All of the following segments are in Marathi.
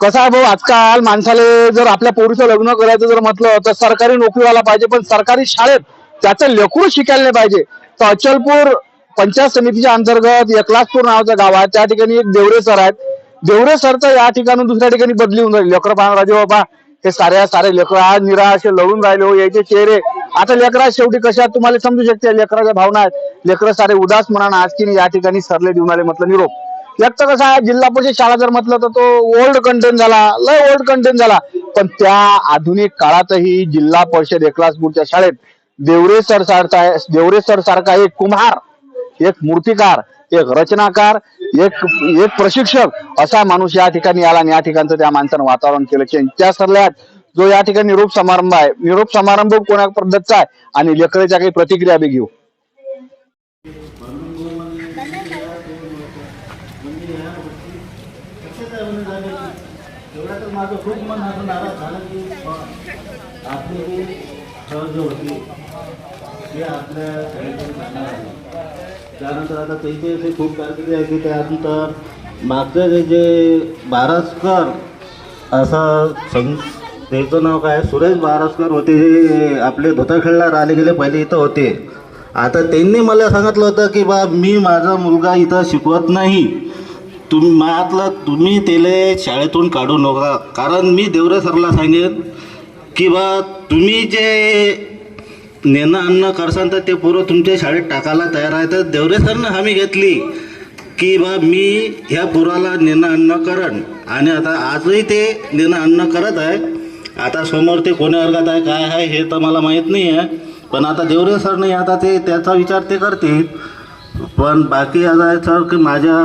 कसं आहे भाऊ? आजकाल माणसाला जर आपल्या पोरीचं लग्न करायचं जर म्हटलं तर सरकारी नोकरीवाला पाहिजे पण सरकारी शाळेत त्याचं लेकरू शिकायला नाही पाहिजे. तर अचलपूर पंचायत समितीच्या अंतर्गत एकलासपूर नावाचं गाव आहे. त्या ठिकाणी एक देवरे सर आहेत. देवरे सरचं या ठिकाणून दुसऱ्या ठिकाणी बदली होऊन राहिली. लेकर पाहणार राजे बाबा हे साऱ्या सारे लेकर आज निराश लढून राहिले हो याचे चेहरे. आता लेकरा शेवटी कशा तुम्हाला समजू शकते लेकराच्या भावना आहेत. लेकर सारे उदास म्हणा आज की या ठिकाणी सरले देऊन आले म्हटलं निरोप. एक तर कसं आहे जिल्हा परिषद शाळा जर म्हटलं तर तो ओल्ड कंटेंट झाला लय ओल्ड कंटेंट झाला. पण त्या आधुनिक काळातही जिल्हा परिषद एकलासपूरच्या शाळेत देवरे सर सारखा देवरे सर सारखा एक कुम्हार एक मूर्तिकार एक रचनाकार एक एक प्रशिक्षक असा माणूस या ठिकाणी आला आणि या ठिकाणचं त्या माणसानं वातावरण केलं. चेंज त्या सरल्यात जो या ठिकाणी निरोप समारंभ आहे निरोप समारंभ कोणा पद्धतचा आहे? आणि लेकराच्या काही प्रतिक्रिया बी घेऊ. एवढा तर माझं खूप मन असं नाराज झालं की आपली जी होती आपल्या त्यानंतर आता त्याचे असे खूप कारकिर्दी आहे की त्यानंतर मागचे जे जे बारसकर असं सं त्याचं नाव काय सुरेश बारसकर होते जे आपले धोताखेळला राहिले गेले पहिले इथं होते आता त्यांनी मला सांगितलं होतं की बा मी माझा मुलगा इथं शिकवत नाही. तुम्ही मातलं तुम्ही त्याला शाळेतून काढू नका. कारण मी देवरे सरला सांगेन की बा तुम्ही जे नेणं अन्न करसान तर ते पोरं तुमच्या शाळेत टाकायला तयार आहे तर देवरे सरनं हमी घेतली की बा मी ह्या पोराला नेणं अन्न करण. आणि आता आजही ते नेणं अन्न करत आहे. आता समोर ते कोण्या वर्गात आहे काय आहे हे तर मला माहीत नाही आहे पण आता देवरे सरने आता ते त्याचा विचार ते करतील. पण बाकी आता आहे सर की माझ्या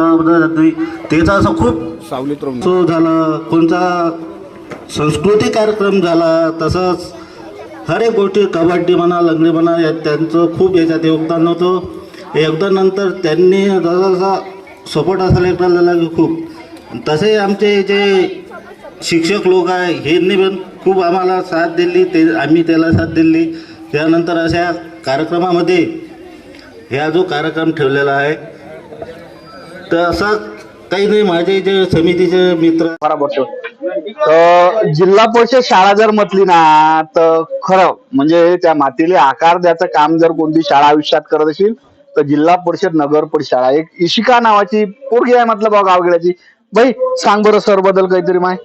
त्याचा असं खूप सावलीत तो झाला. कोणता सांस्कृतिक कार्यक्रम झाला तसंच हर एक गोष्टी कबड्डी म्हणा लंगडी म्हणा या त्यांचं खूप याच्यात योगदान नव्हतं योगदान नंतर त्यांनी जसा जसा सपोर्ट असा लेकराला की खूप. तसे आमचे जे शिक्षक लोक आहे ह्यांनी पण खूप आम्हाला साथ दिली. ते आम्ही त्याला साथ दिली. त्यानंतर अशा कार्यक्रमामध्ये ह्या जो कार्यक्रम ठेवलेला आहे तर असा काही नाही माझे जे समितीचे मित्र बरोबर जिल्हा परिषद शाळा जर म्हटली ना तर खरं म्हणजे त्या मातीला आकार द्यायचं काम जर कोणती शाळा आयुष्यात करत असेल तर जिल्हा परिषद नगर परिषद शाळा. एक इशिका नावाची पोरगी आहे म्हटलं बा गावगिळ्याची बाई सांग बरं सर बदल काहीतरी माय.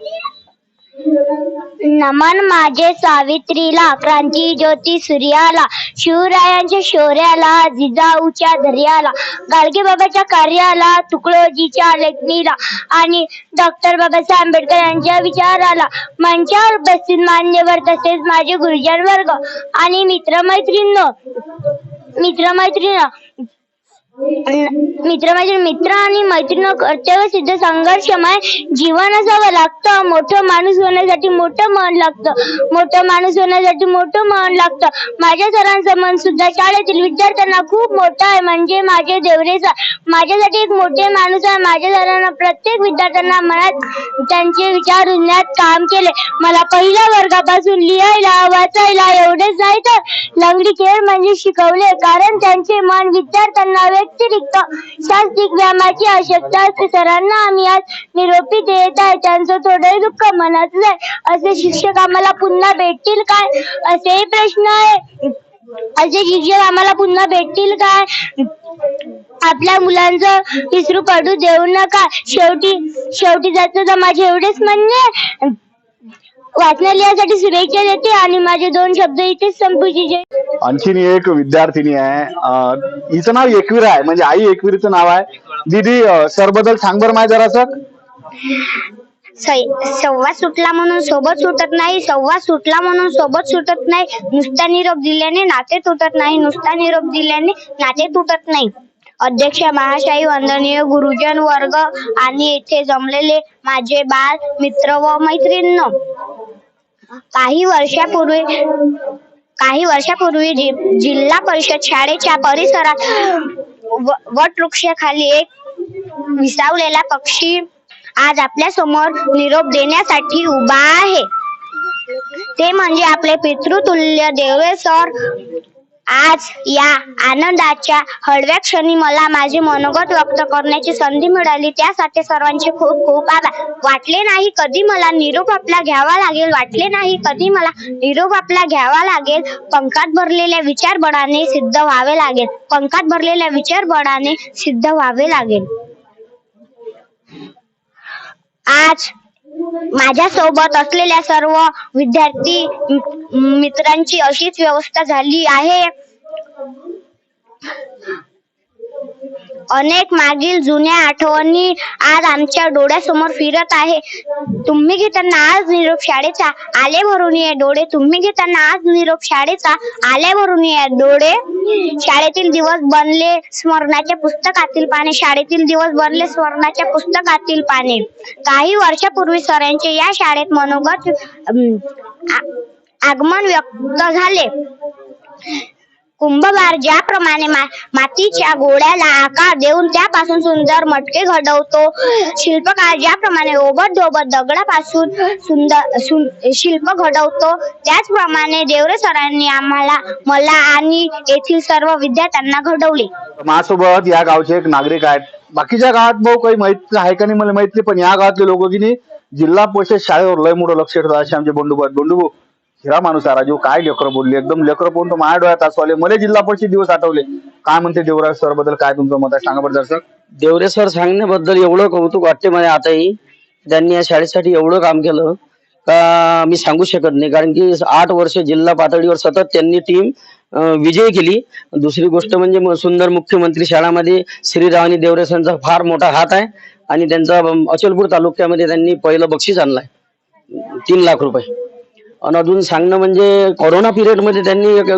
नमन माझे सावित्रीला क्रांती ज्योती सूर्याला शिवरायांच्या शौर्याला जिजाऊच्या दर्याला गाडगे बाबाच्या कार्याला तुकडोजीच्या लेखणीला आणि डॉक्टर बाबासाहेब आंबेडकर यांच्या विचाराला. मंचावर उपस्थित मान्यवर तसेच माझे गुरुजन वर्ग आणि मित्रमैत्रीण मित्रमैत्रीण मित्र मित्र आणि मैत्रीण कर्तव्य सिद्ध संघर्षमय जीवन असावं लागतं. मोठं माणूस होण्यासाठी मोठं मन लागतं. मोठं माणूस होण्यासाठी मोठं मन लागतं. माझ्या सरांचं मन सुद्धा शाळेतील विद्यार्थ्यांना खूप मोठं आहे. म्हणजे माझे देवरेचा माझ्यासाठी एक मोठे माणूस आहे. माझ्या सरांना प्रत्येक विद्यार्थ्यांना मनात त्यांचे विचार रुजण्यात काम केले. मला पहिल्या वर्गापासून लिहायला वाचायला एवढेच नाही तर लंगडी खेळ म्हणजे शिकवले कारण त्यांचे मन विद्यार्थ्यांना व्यतिरिक्त शास्त्रिक व्यायामाची आवश्यकता असते. सरांना आम्ही आज निरोपी देत आहे. त्यांचं थोडंही दुःख मनात आहे असे शिक्षक आम्हाला पुन्हा भेटतील काय? असेही प्रश्न आहे. असे शिक्षक आम्हाला पुन्हा भेटतील काय? आपल्या मुलांचं विसरू पडू देऊ नका. शेवटी शेवटी जातो तर माझे एवढेच म्हणणे. आहे. वाचना लिहायसाठी शुभेच्छा देते आणि माझे दोन शब्द इथेच संपूचे आणखीन एक विद्यार्थिनी आहे. हिचं नाव एकवीर आहे. म्हणजे आई एकवीरचं नाव आहे. दीदी सरबद्दल सांग बरं माय जरासं. संवाद सुटला म्हणून सोबत सुटत नाही संवाद सुटला म्हणून सोबत सुटत नाही. नुसता निरोप दिल्याने नाते तुटत नाही नुसता निरोप दिल्याने नाते तुटत नाही. अध्यक्ष महाशाही वंदनीय गुरुजन वर्ग आणि येथे जमलेले माझे बाल मित्र व मैत्रीण. काही वर्षापूर्वी काही वर्षापूर्वी जि- जिल्हा परिषद शाळेच्या परिसरात व- वटवृक्षाखाली एक विसावलेला पक्षी आज आपल्यासमोर निरोप देण्यासाठी उभा आहे. ते म्हणजे आपले पितृतुल्य देवे सर आज या आनंदाच्या हळव्या क्षणी मला माझे मनोगत व्यक्त करण्याची संधी मिळाली. त्यासाठी सर्वांचे खूप खूप आभार. वाटले नाही कधी मला निरोप आपला घ्यावा लागेल? वाटले नाही कधी मला निरोप आपला घ्यावा लागेल? पंखात भरलेल्या विचार बळाने सिद्ध व्हावे लागेल. पंखात भरलेल्या विचार बळाने सिद्ध व्हावे लागेल. आज माझ्या सोबत असलेल्या सर्व विद्यार्थी मित्रांची अशीच व्यवस्था झाली आहे. अनेक मागील जुन्या आठवणी आज आमच्या डोळ्यासमोर फिरत आहे. तुम्ही घेताना आज निरोप शाळेचा आले भरून ये डोळे. तुम्ही घेताना आज निरोप शाळेचा आले भरून ये डोळे. शाळेतील दिवस बनले स्मरणाच्या पुस्तकातील पाने. शाळेतील दिवस बनले स्मरणाच्या पुस्तकातील पाने. काही वर्षापूर्वी सरांचे या शाळेत मनोगत आगमन व्यक्त झाले. कुंभकार ज्याप्रमाणे मा, मातीच्या गोळ्याला आकार देऊन त्यापासून सुंदर मटके घडवतो. शिल्पकार ज्याप्रमाणे ओबत धोबत दगडापासून सुंदर सुन, शिल्प घडवतो त्याचप्रमाणे देवरे सरांनी आम्हाला मला आणि येथील सर्व विद्यार्थ्यांना घडवले. माझ्यासोबत या गावचे एक नागरिक आहेत. बाकीच्या गावात भाऊ काही माहीत आहे का नाही मला माहीत नाही पण या गावातले लोक की नाही जिल्हा परिषद शाळेवर लय मोठं लक्ष ठेवतात असे आमचे बंधू आहेत. भाऊ हिरा माणूस आहे राजू. काय लेकर बोलले? एकदम लेकर बोलून तर माझ्या डोळ्यात असू आले. मला जिल्हा परिषद दिवस आठवले. काय म्हणते देवराज सरबद्दल? काय तुमचं मत आहे? सांगा बरं सर देवरे सर सांगण्याबद्दल एवढं कौतुक वाटते मला आताही. त्यांनी या शाळेसाठी एवढं काम केलं का मी सांगू शकत नाही. कारण की आठ वर्ष जिल्हा पातळीवर सतत त्यांनी टीम विजयी केली. दुसरी गोष्ट म्हणजे सुंदर मुख्यमंत्री शाळामध्ये श्रीरावानी आणि सरांचा फार मोठा हात आहे. आणि त्यांचा अचलपूर तालुक्यामध्ये त्यांनी पहिलं बक्षीस आणलाय. तीन लाख रुपये. आणि अजून सांगणं म्हणजे कोरोना पिरियडमध्ये त्यांनी एक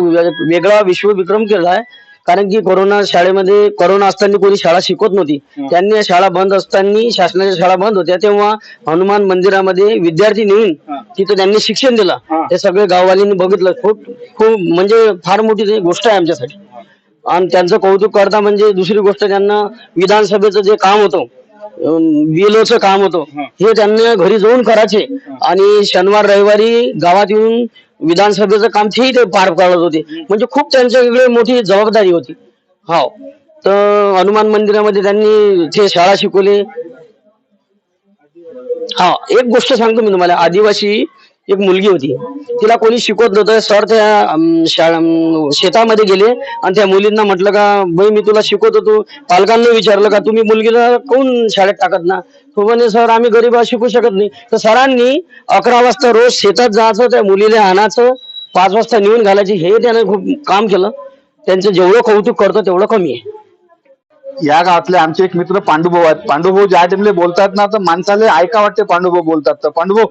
वेगळा विश्वविक्रम केला आहे. कारण की कोरोना शाळेमध्ये कोरोना असताना कोणी शाळा शिकवत नव्हती. त्यांनी शाळा बंद असताना शासनाच्या शाळा बंद होत्या तेव्हा हनुमान मंदिरामध्ये विद्यार्थी नेऊन तिथे त्यांनी शिक्षण दिलं. हे सगळे गाववाल्यांनी बघितलं. खूप खूप म्हणजे फार मोठी ती गोष्ट आहे आमच्यासाठी. आणि त्यांचं कौतुक करता म्हणजे दुसरी गोष्ट त्यांना विधानसभेचं जे काम होतं बिलोचं काम होतं. हे. त्यांना घरी जाऊन करायचे. आणि शनिवार रविवारी गावात येऊन विधानसभेचं काम तेही ते पार पाडत होते. म्हणजे खूप त्यांच्याकडे मोठी जबाबदारी होती. हो तर हनुमान मंदिरामध्ये त्यांनी ते शाळा शिकवली. हा एक गोष्ट सांगतो मी तुम्हाला. आदिवासी एक मुलगी होती. तिला कोणी शिकवत नव्हतं. सर त्या शेतामध्ये गेले आणि त्या मुलींना म्हटलं का बाई मी तुला शिकवत. होतो पालकांना विचारलं का तुम्ही मुलगीला कोण शाळेत टाकत ना? तो म्हणे सर आम्ही गरीब शिकू शकत नाही. तर सरांनी अकरा वाजता रोज शेतात जायचं त्या मुलीला आणायचं पाच वाजता नेऊन घालायची. हे त्याने खूप काम केलं. त्यांचं जेवढं कौतुक करतो तेवढं कमी आहे. या गावातले आमचे एक मित्र पांडुभाऊ आहेत. पांडुभाऊ ज्या टाइमले बोलतात ना तर माणसाला ऐका वाटते पांडुभाऊ बोलतात. तर पांडुभाऊ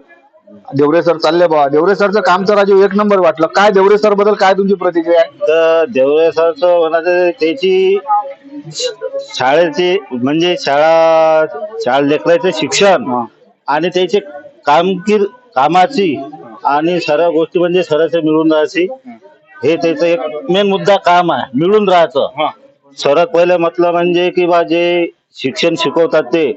देवरे सर चालले बा. देवरे सरचं काम तर राजू एक नंबर वाटलं. काय देवरे सरबद्दल काय तुमची प्रतिक्रिया आहे? तर देवळे सरचं म्हणायचं त्याची शाळेची म्हणजे शाळा शाळा लेकराचे शिक्षण आणि त्याचे कामकीर कामाची आणि सर्व गोष्टी म्हणजे सरस मिळून राहायची. हे त्याचं एक मेन मुद्दा काम आहे मिळून राहायचं. सर्वात पहिले म्हटलं म्हणजे की बा जे शिक्षण शिकवतात ते.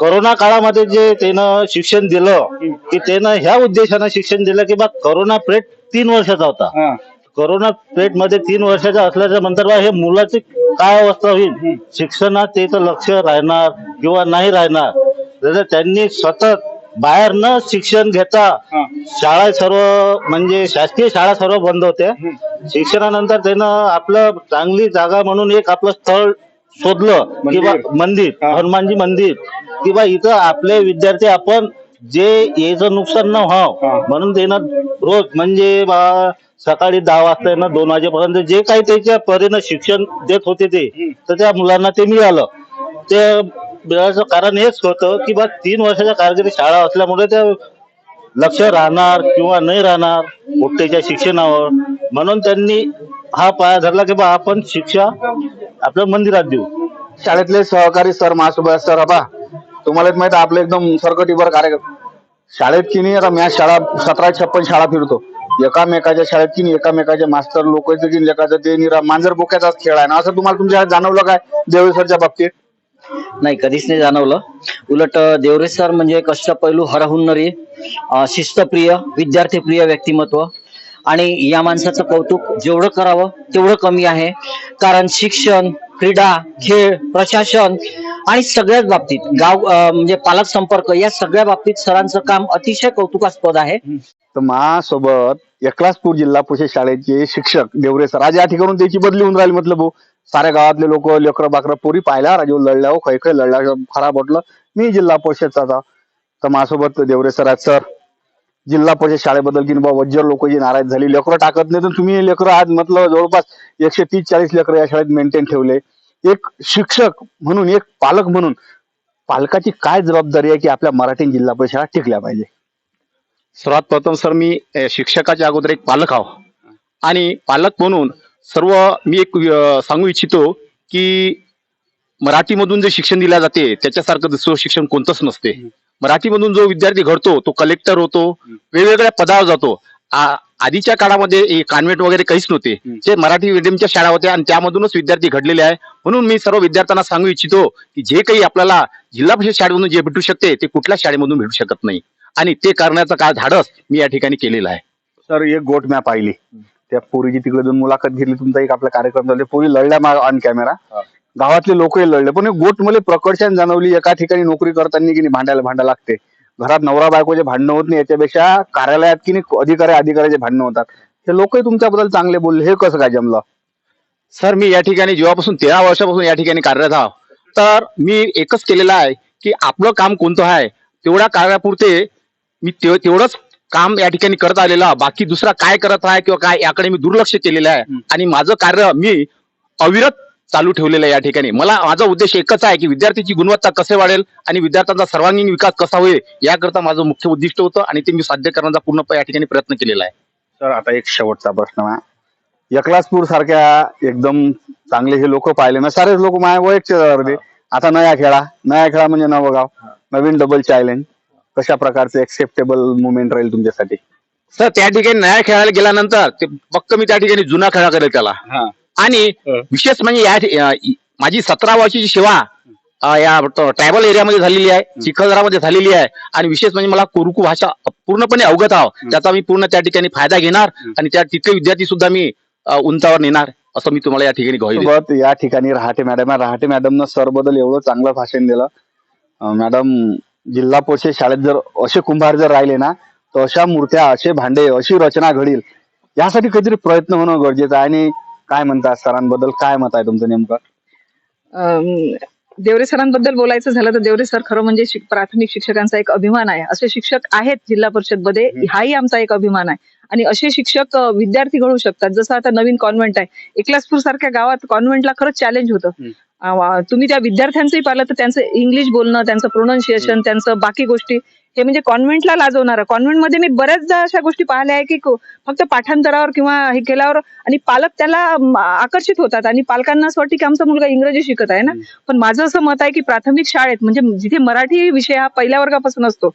करोना काळामध्ये जे त्यानं शिक्षण दिलं की त्यानं ह्या उद्देशानं शिक्षण दिलं की बा करोना पिरियड तीन वर्षाचा होता. करोना पिरियडमध्ये तीन वर्षाचा असल्याच्या नंतर बा हे मुलाची काय अवस्था होईल? शिक्षणात त्याचं लक्ष राहणार किंवा नाही राहणार. जसं त्यांनी सतत बाहेर न शिक्षण घेता शाळा सर्व म्हणजे शासकीय शाळा सर्व बंद होत्या. शिक्षणानंतर त्यानं आपलं चांगली जागा म्हणून एक आपलं स्थळ शोधलं किंवा मंदिर हनुमानजी मंदिर किंवा इथं आपले विद्यार्थी आपण जे याचं नुकसान न व्हावं म्हणून त्यानं रोज म्हणजे बा सकाळी दहा वाजता येणं दोन वाजेपर्यंत जे काही त्याच्या परीनं शिक्षण देत होते ते तर त्या मुलांना ते मिळालं. ते मिळायचं कारण हेच होतं की बा तीन वर्षाच्या कारकिर्दी शाळा असल्यामुळे त्या लक्ष राहणार किंवा नाही राहणार पोट्टेच्या शिक्षणावर. म्हणून त्यांनी हा पाया धरला की बा आपण शिक्षा आपल्या मंदिरात देऊ. शाळेतले सहकारी सर महासोबत सर बा तुम्हाला एक माहीत आहे, आपलं एकदम सरकटीवर कार्यक्रम शाळेत की नाही आता मॅच शाळा सतरा छप्पन शाळा फिरतो. एकामेकाच्या शाळेत की नाही एकामेकाचे मास्तर लोक की लेखाचं ते निरा मांजर बोक्याचाच खेळ आहे ना असं तुम्हाला तुमच्या जाणवलं काय देवळे सरच्या बाबतीत? नाही कधीच नाही जाणवलं. उलट अ, देवरे सर म्हणजे कष्ट पैलू हरहुन्नरी अ, शिस्तप्रिय विद्यार्थीप्रिय व्यक्तिमत्व. आणि या माणसाचं कौतुक जेवढं करावं तेवढं कमी आहे. कारण शिक्षण क्रीडा खेळ प्रशासन आणि सगळ्याच बाबतीत गाव म्हणजे पालक संपर्क या सगळ्या बाबतीत सरांचं काम अतिशय कौतुकास्पद आहे. तर माझ्यासोबत एकलासपूर जिल्हा परिषद शाळेचे शिक्षक देवरे सर आज या ठिकाणून त्याची बदली होऊन राहिली म्हटलं भाऊ. साऱ्या गावातले लोक लेकर बाकर पोरी पाहिला राजू लढल्या खय खै खै लढल्या खराब वाटलं मी जिल्हा परिषदचा तर माझ्यासोबत देवरे सर आहेत सर जिल्हा परिषद शाळेबद्दल की बाबा वज्जर लोक जी नाराज झाली लेकरं टाकत नाही तर तुम्ही लेकरं आज म्हटलं जवळपास एकशे तीस चाळीस लेकरं या शाळेत मेंटेन ठेवले. एक शिक्षक म्हणून एक पालक म्हणून पालकाची काय जबाबदारी आहे की आपल्या मराठी जिल्हा परिषद शाळा टिकल्या पाहिजे? सर्वात प्रथम सर मी शिक्षकाच्या अगोदर एक पालक आहो. आणि पालक म्हणून सर्व मी एक सांगू इच्छितो की मराठीमधून जे शिक्षण दिले जाते त्याच्यासारखं दुसरं शिक्षण कोणतंच नसते. मराठीमधून जो विद्यार्थी घडतो तो कलेक्टर होतो वेगवेगळ्या पदावर जातो. आधीच्या काळामध्ये कॉन्व्हेंट वगैरे काहीच नव्हते. ते मराठी मिडियमच्या शाळा होत्या आणि त्यामधूनच विद्यार्थी घडलेले आहे. म्हणून मी सर्व विद्यार्थ्यांना सांगू इच्छितो की जे काही आपल्याला जिल्हा परिषद शाळेमधून जे भेटू शकते ते कुठल्या शाळेमधून भेटू शकत नाही. आणि ते करण्याचं काय धाडस मी या ठिकाणी केलेलं आहे. सर एक गोट मॅप पाहिली. त्या पोरीची तिकडे दोन मुलाखत घेतली. तुमचा एक आपला कार्यक्रम झाला. पोरी लढल्या ऑन कॅमेरा गावातले लोकही लढले. पण गोट मला प्रकर्षण जाणवली एका ठिकाणी नोकरी करताना की नाही भांडायला भांडा लागते. घरात नवरा बायकोचे भांडणं होत नाही याच्यापेक्षा कार्यालयात की नाही अधिकारी अधिकाऱ्याचे भांडणं होतात. हे लोकही तुमच्याबद्दल चांगले बोलले हे कसं काय जमलं? सर मी या ठिकाणी जेव्हापासून तेरा वर्षापासून या ठिकाणी कार्यरत आहो तर मी एकच केलेलं आहे की आपलं काम कोणतं आहे तेवढ्या कार्यापुरते मी तेव- तेवढंच काम या ठिकाणी करत आलेलं आहे. बाकी दुसरा काय करत आहे किंवा काय याकडे मी दुर्लक्ष केलेलं आहे. आणि माझं कार्य मी अविरत चालू ठेवलेलं आहे या ठिकाणी. मला माझा उद्देश एकच आहे की विद्यार्थीची गुणवत्ता कसे वाढेल आणि विद्यार्थ्यांचा सर्वांगीण विकास कसा होईल याकरता माझं मुख्य उद्दिष्ट होतं आणि ते मी साध्य करण्याचा पूर्ण या ठिकाणी प्रयत्न केलेला आहे. सर आता एक शेवटचा प्रश्न आहे. एकलासपूर सारख्या एकदम चांगले हे लोक पाहिले ना सारेच लोक माझ्या वयचे आता नया खेळा नया खेळा म्हणजे नवगाव. नवीन डबल चॅलेंज कशा प्रकारचे एक्सेप्टेबल मुवमेंट राहील तुमच्यासाठी? सर त्या ठिकाणी नया खेळायला गेल्यानंतर ते फक्त मी त्या ठिकाणी जुना खेळा करेल त्याला. आणि विशेष म्हणजे या माझी सतरा वर्षाची सेवा या ट्रायबल एरियामध्ये झालेली आहे चिखलदरामध्ये झालेली आहे. आणि विशेष म्हणजे मला कुरुकू भाषा पूर्णपणे अवगत आहो. त्याचा मी पूर्ण त्या ठिकाणी फायदा घेणार आणि त्या तिथले विद्यार्थी सुद्धा मी उंचावर नेणार असं मी तुम्हाला या ठिकाणी या ठिकाणी रहाटे मॅडम रहाटे मॅडमनं सरबद्दल एवढं चांगलं भाषण दिलं. मॅडम जिल्हा परिषद शाळेत जर असे कुंभार जर राहिले ना तर अशा मूर्त्या असे भांडे अशी रचना घडील यासाठी काहीतरी प्रयत्न होणं गरजेचं आहे. आणि काय म्हणतात सरांबद्दल? काय मत आहे तुमचं नेमकं? अम, देवरे सरांबद्दल बोलायचं झालं तर देवरे सर खरं म्हणजे शिक- प्राथमिक शिक्षकांचा एक अभिमान आहे. असे शिक्षक आहेत जिल्हा परिषदमध्ये हाही आमचा एक अभिमान आहे. आणि असे शिक्षक अ, विद्यार्थी घडू शकतात. जसं आता नवीन कॉन्व्हेंट आहे. एकलासपूर सारख्या गावात कॉन्व्हेंटला खरंच चॅलेंज होतं. अ, तुम्ही त्या विद्यार्थ्यांचंही पाहिलं तर त्यांचं इंग्लिश बोलणं त्यांचं प्रोनाऊन्सिएशन त्यांचं बाकी गोष्टी हे म्हणजे कॉन्व्हेंटला लाजवणार. कॉन्व्हेंटमध्ये मी बऱ्याचदा अशा गोष्टी पाहिल्या आहे की फक्त पाठांतरावर किंवा हे केल्यावर आणि पालक त्याला आकर्षित होतात. आणि पालकांना असं वाटतं की आमचा मुलगा इंग्रजी शिकत आहे ना? पण माझं असं मत आहे की प्राथमिक शाळेत म्हणजे जिथे मराठी विषय हा पहिल्या वर्गापासून असतो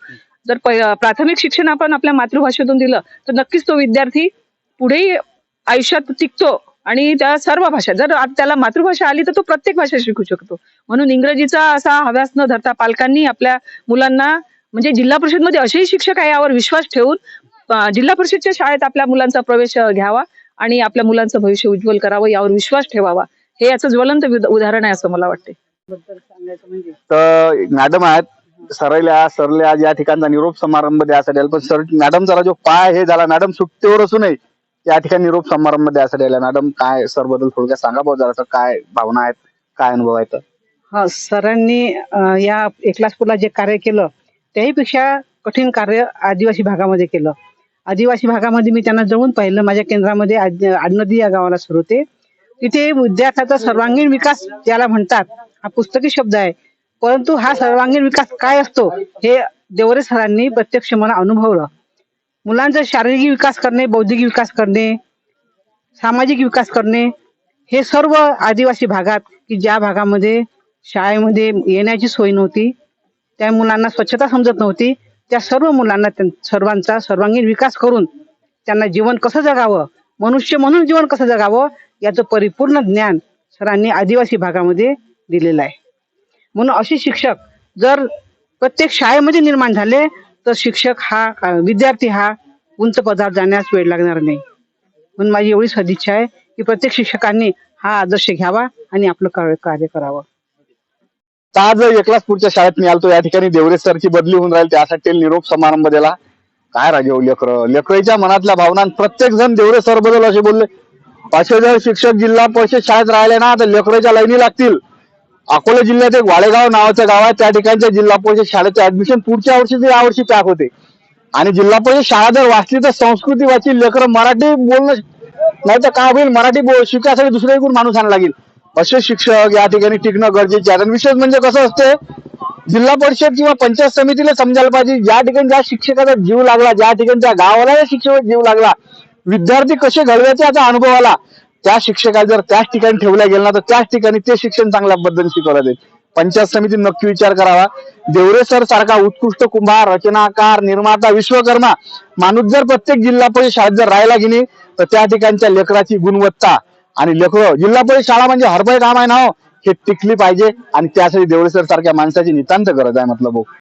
जर प्राथमिक शिक्षण आपण आपल्या मातृभाषेतून दिलं तर नक्कीच तो विद्यार्थी पुढे आयुष्यात टिकतो. आणि त्या सर्व भाषा जर त्याला मातृभाषा आली तर तो प्रत्येक भाषा शिकू शकतो. म्हणून इंग्रजीचा असा हव्यास न धरता पालकांनी आपल्या मुलांना म्हणजे जिल्हा परिषदमध्ये असेही शिक्षक आहे यावर विश्वास ठेवून जिल्हा परिषदच्या शाळेत आपल्या मुलांचा प्रवेश घ्यावा आणि आपल्या मुलांचं भविष्य उज्ज्वल करावं यावर विश्वास ठेवावा. हे याचं ज्वलंत उदाहरण आहे असं मला वाटते तर मॅडम आहेत सरल्या सरल्या आज या ठिकाणचा निरोप समारंभ द्यासाठी आला पण सर मॅडम जरा जो पाय हे झाला मॅडम सुट्टीवर असूनही या ठिकाणी निरोप समारंभ द्यासाठी आला मॅडम काय सरबद्दल थोडक्यात सांगा भाऊ जरा काय भावना आहेत काय अनुभव आहेत? हा सरांनी अं, या एकलासपूरला जे कार्य केलं त्याहीपेक्षा कठीण कार्य आदिवासी भागामध्ये केलं. आदिवासी भागामध्ये मी त्यांना जवळून पाहिलं. माझ्या केंद्रामध्ये आद- आडनदी या गावाला सुरू होते. तिथे विद्यार्थ्याचा सर्वांगीण विकास ज्याला म्हणतात हा पुस्तकी शब्द आहे. परंतु हा सर्वांगीण विकास काय असतो हे देवरे सरांनी प्रत्यक्ष मला अनुभवलं. मुलांचा शारीरिक विकास करणे बौद्धिक विकास करणे सामाजिक विकास करणे हे सर्व आदिवासी भागात की ज्या भागामध्ये शाळेमध्ये येण्याची सोय नव्हती त्या मुलांना स्वच्छता समजत नव्हती त्या सर्व मुलांना त्यां- सर्वांचा सर्वांगीण विकास करून त्यांना जीवन कसं जगावं मनुष्य म्हणून जीवन कसं जगावं याचं परिपूर्ण ज्ञान सरांनी आदिवासी भागामध्ये दिलेलं आहे. म्हणून असे शिक्षक जर प्रत्येक शाळेमध्ये निर्माण झाले तर शिक्षक हा विद्यार्थी हा उंच पदावर जाण्यास वेळ लागणार नाही. म्हणून माझी एवढी सदिच्छा आहे की प्रत्येक शिक्षकांनी हा आदर्श घ्यावा आणि आपलं कार्य कार्य करावं. आज एकलासपूरच्या शाळेत मी आलतो या ठिकाणी देवरे सरची बदली होऊन राहील त्यासाठी निरोप समारंभ दिला. काय राजे लेकर? लेकराईच्या मनातल्या भावना प्रत्येक जण देवरे सरबद्दल असे बोलले. असे जर शिक्षक जिल्हा परिषद शाळेत राहिले ना तर लेकराच्या लाईनी लागतील. अकोला जिल्ह्यात एक वाडेगाव नावाचं गाव आहे. त्या ठिकाणच्या जिल्हा परिषद शाळेचे ऍडमिशन पुढच्या वर्षी ते यावर्षी पॅक होते. आणि जिल्हा परिषद शाळा जर वाचली तर संस्कृती वाचली लेकर मराठी बोलणं नाही तर काय होईल? मराठी बोल शिकायसाठी दुसऱ्या एकूण माणूस आणायला लागेल? असे शिक्षक या ठिकाणी टिकणं गरजेचे आहे. आणि विशेष म्हणजे कसं असते जिल्हा परिषद किंवा पंचायत समितीला समजायला पाहिजे ज्या ठिकाणी ज्या शिक्षकाचा जीव लागला ज्या ठिकाणी त्या गावाला शिक्षक शिक्षकाचा जीव लागला विद्यार्थी कसे घडवायचे याचा अनुभव आला त्या शिक्षकाला जर त्याच ठिकाणी ठेवल्या गेलं ना तर त्याच ठिकाणी ते शिक्षण चांगल्या पद्धतीने शिकवलं जाईल. पंचायत समिती नक्की विचार करावा. देवरे सर सारखा उत्कृष्ट कुंभार रचनाकार निर्माता विश्वकर्मा माणूस जर प्रत्येक जिल्हा परिषद शाळेत जर राहायला गेली तर त्या ठिकाणच्या लेकराची गुणवत्ता आणि लेकरं. जिल्हा परिषद शाळा म्हणजे हरभय काम आहे ना हो हे टिकली पाहिजे आणि त्यासाठी देवळे सर सारख्या माणसाची नितांत गरज आहे म्हटलं भाऊ.